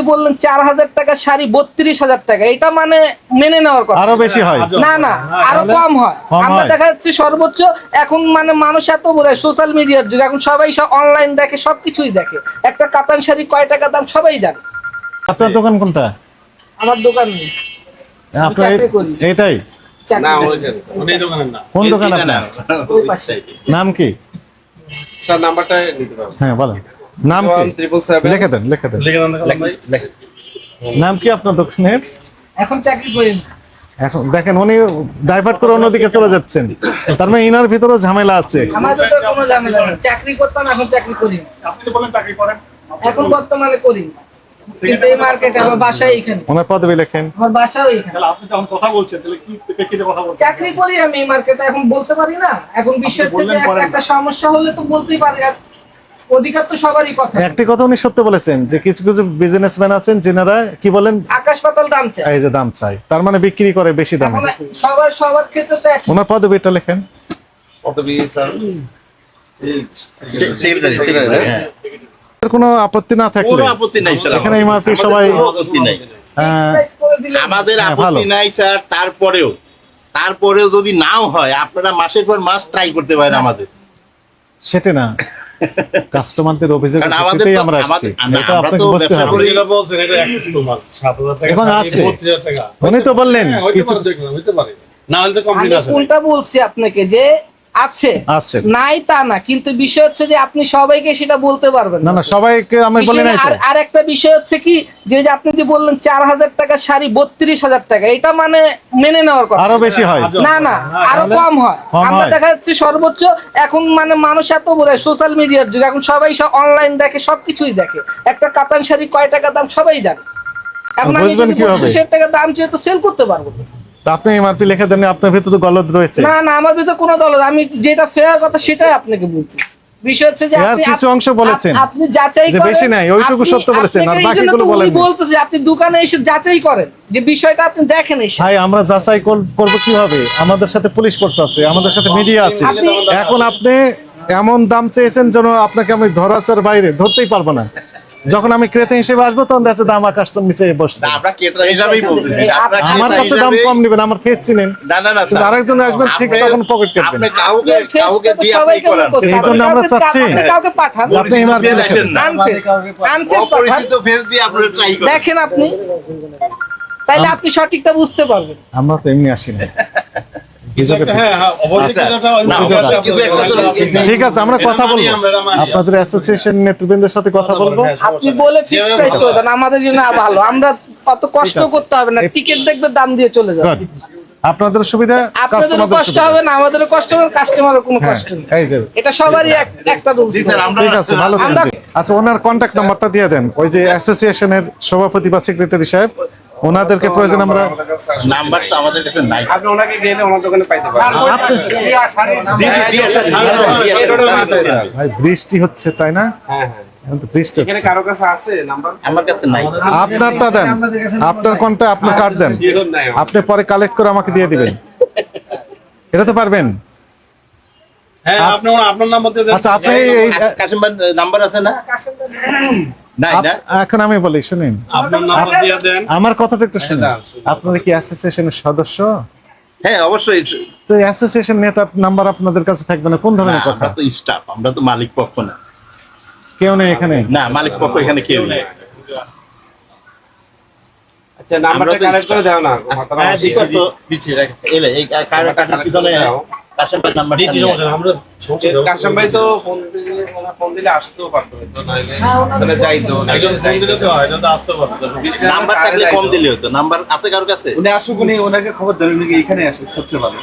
যে বললেন চার হাজার টাকা শাড়ি বত্রিশ হাজার টাকা এটা মানে মেনে নেওয়ার কথা। আরও বেশি হয়। না না আরও কম হয়। আমরা দেখা যাচ্ছে সর্বোচ্চ এখন মানে মানুষ এত বোঝায় সোশ্যাল মিডিয়ার যুগ। এখন সবাই সব অনলাইন দেখে সবকিছুই দেখে। একটা কাতান শাড়ি কয় টাকা দাম সবাই জানে। আপনার দোকান কোনটা? আমার দোকান। এটাই কোন দোকান আপনার? নাম কি? স্যার নাম্বারটা নিতে পারবেন। হ্যাঁ বলেন। নাম কি? লিখে দেন লিখে দেন। লিখে দেন দেখো ভাই নাম কি আপনার দোকানের এখন চাকরি করি এখন দেখেন উনি ডাইভার্ট করে অন্যদিকে চলে যাচ্ছেন। তার মানে ইনার ভিতরেও ঝামেলা আছে। আমার ভিতরে কোনো ঝামেলা নেই। চাকরি করতাম এখন চাকরি করি আপনি তো বলেন চাকরি করেন। এখন বর্তমানে করি কিন্তু এই মার্কেটে আমার বাসায় এখানে। ওনার পদবি লেখেন। আমার বাসাও এখানে। তাহলে আপনি যখন কথা বলছেন তাহলে কি প্রেক্ষিতে কথা বলছেন? চাকরি করি আমি এই মার্কেটে এখন বলতে পারি না। এখন বিষয় হচ্ছে একটা- সমস্যা হলে তো বলতেই পারি আর অধিকার তো সবারই কথা। একটি কথা উনি সত্য বলেছেন যে কিছু কিছু বিজনেসম্যান আছেন যেনারা কি বলেন? আকাশ পাতাল দাম চাই এই যে দাম চাই তার মানে বিক্রি করে বেশি দামে। সবার সবার ক্ষেত্রে তো এক ওনার পদবিটা লেখেন। বিয়ে স্যার হ্যাঁ। এর কোনো আপত্তি না থাকলে। কোনো আপত্তি নাই স্যার এখানে এমআরপি সবাই আপত্তি নাই। দিলে আমাদের হ্যাঁ, আপত্তি ভালো। নাই স্যার তারপরেও তারপরেও যদি নাও হয় আপনারা মাসের পর মাস ট্রাই করতে পারেন আমাদের। সেটা না। কাস্টমারদের অভিযোগ আমরা আসছি এটা আপনাকে বুঝতে হবে যেটা বলছেন এটা অ্যাক্সেস টু মাস 7000 টাকা এখন আছে। 32,000 টাকা উনি তো বললেন হ্যাঁ, কিছু না হলে তো কমপ্লিট আছে। কোনটা বলছি আপনাকে যে আছে। আছে। নাই তা না কিন্তু বিষয় হচ্ছে যে আপনি সবাইকে সেটা বলতে পারবেন না না সবাইকে আমি বলি নাই আর একটা বিষয় হচ্ছে কি যে যে আপনি যে বললেন চার হাজার টাকা শাড়ি বত্রিশ হাজার টাকা এটা মানে মেনে নেওয়ার কথা। আরও বেশি হয়। না না আরও কম হয়। আমরা দেখা যাচ্ছে সর্বোচ্চ এখন মানে মানুষ এত বোঝায় সোশ্যাল মিডিয়ার যুগ এখন সবাই সব অনলাইন দেখে সবকিছুই দেখে। একটা কাতান শাড়ি কয় টাকা দাম সবাই জানে। এখন আমি যদি কীভাবে? বত্রিশ হাজার টাকা দাম চেয়ে তো সেল করতে পারব। না। তা আপনি এমআরপি লিখে দেন আপনার ভিতরে তো গলদ রয়েছে। না না আমার ভিতরে কোনো দল আমি যেটা ফেয়ার কথা সেটাই আপনাকে বলতেছি। বিষয় হচ্ছে যে আপনি কিছু অংশ বলেছেন। আপনি যাচাই করেন বেশি নাই, ওইটুকু সত্য বলেছেন, আর বাকিগুলো জন্য তো উনি বলেননি। বলতেছে আপনি দোকানে এসে যাচাই করেন যে বিষয়টা আপনি দেখেন এসে। ভাই আমরা যাচাই কর- করব কীভাবে? আমাদের সাথে পুলিশ ফোর্স আছে আমাদের সাথে মিডিয়া আছে। এখন আপনি এমন দাম চেয়েছেন যেন আপনাকে আমি ধরাচর বাইরে ধরতেই পারব না। যখন আমি ক্রেতা হিসেবে আসব তখন দেখা দাম আকাশ নিচে বসছে। আমরা ক্রেতা হিসাবেই কাছে দাম কম নেবেন আমার ফেস চিনেন। না না না আরেকজন আসবেন ঠিক তখন পকেট কাটবেন আপনি কাউকে কাউকে দিয়ে আপনি সবাইকে এই জন্য আমরা চাচ্ছি। কাউকে- কাউকে পাঠান। আপনি MRP দিয়ে আসেন না। Unface, unface পাঠান। অপরিচিত ফেস দিয়ে আপনারা ট্রাই করেন। দেখেন আপনি। তাইলে আপনি সঠিকটা বুঝতে পারবেন। আমরা তো এমনি আসি না। ঠিক আছে আমরা কথা বলব। আমরা, এটা। আপনাদের অ্যাসোসিয়েশন নেতৃবৃন্দের সাথে কথা বলব? হ্যাঁ, আপনি বলে ফিক্স প্রাইস করে দেন আমাদের জন্য ভালো। আমরা অত কষ্ট করতে হবে না টিকিট দেখবে দাম দিয়ে চলে যাবে। আপনাদের সুবিধা আপনাদেরও কষ্ট হবে না আমাদেরও কষ্ট হবে কাস্টমারের কোনো হ্যাঁ কষ্ট নেই। এটা সবারই এক- একটা ঠিক আছে ভালো আচ্ছা ওনার কন্ট্যাক্ট নাম্বারটা দিয়ে দেন। ওই যে অ্যাসোসিয়েশনের সভাপতি বা সেক্রেটারি সাহেব। ওনাদেরকে প্রয়োজন আমরা নাম্বার তো আমাদের কাছে নাই। আপনি ওনাকে গেলে ওনার দোকানে পাইতে পারেন। ভাই বৃষ্টি হচ্ছে তাই না? হ্যাঁ হ্যাঁ। এখন তো বৃষ্টি এখানে কারও কাছে আছে নাম্বার? আমার কাছে নাই। আপনারটা দেন। আপনার কোনটা? আপনার কার্ড দেন। আপনি পরে কালেক্ট করে আমাকে দিয়ে দিবেন। এটা তো পারবেন। হ্যাঁ আপনি আপনার নাম্বার দিয়ে দেন। আচ্ছা আপনি এই নাম্বার আছে না? এখন আমি বলি শুনেন। আপনার নাম্বার দিয়ে দেন। আমার কথাটা একটু শুনুন। হ্যাঁ, আপনারা কি অ্যাসোসিয়েশনের সদস্য? হ্যাঁ অবশ্যই। তো অ্যাসোসিয়েশন নেতার নাম্বার আপনাদের কাছে থাকবে না। কোন ধরনের কথা? তো স্টাফ আমরা তো মালিক পক্ষ না। কেউ নেই এখানে? না মালিক পক্ষ এখানে কেউ নেই। আচ্ছা নাম্বারটা কালেক্ট করে দাও না। হ্যাঁ। এলে এই কার্ড কাটার পিছনে কাশিম ভাই নাম্বার কাশেম ভাই তো ফোন দিলে ফোন দিলে আসতেও পারতো তাহলে যাইতো একজন ফোন দিলে তো হয়, এটা তো আসতে পারতো। নাম্বার থাকলে কম দিলে হতো। নাম্বার আছে কারও কাছে? উনি আসুক উনি ওনাকে খবর দেন উনি এখানে আসুক সবচেয়ে ভালো।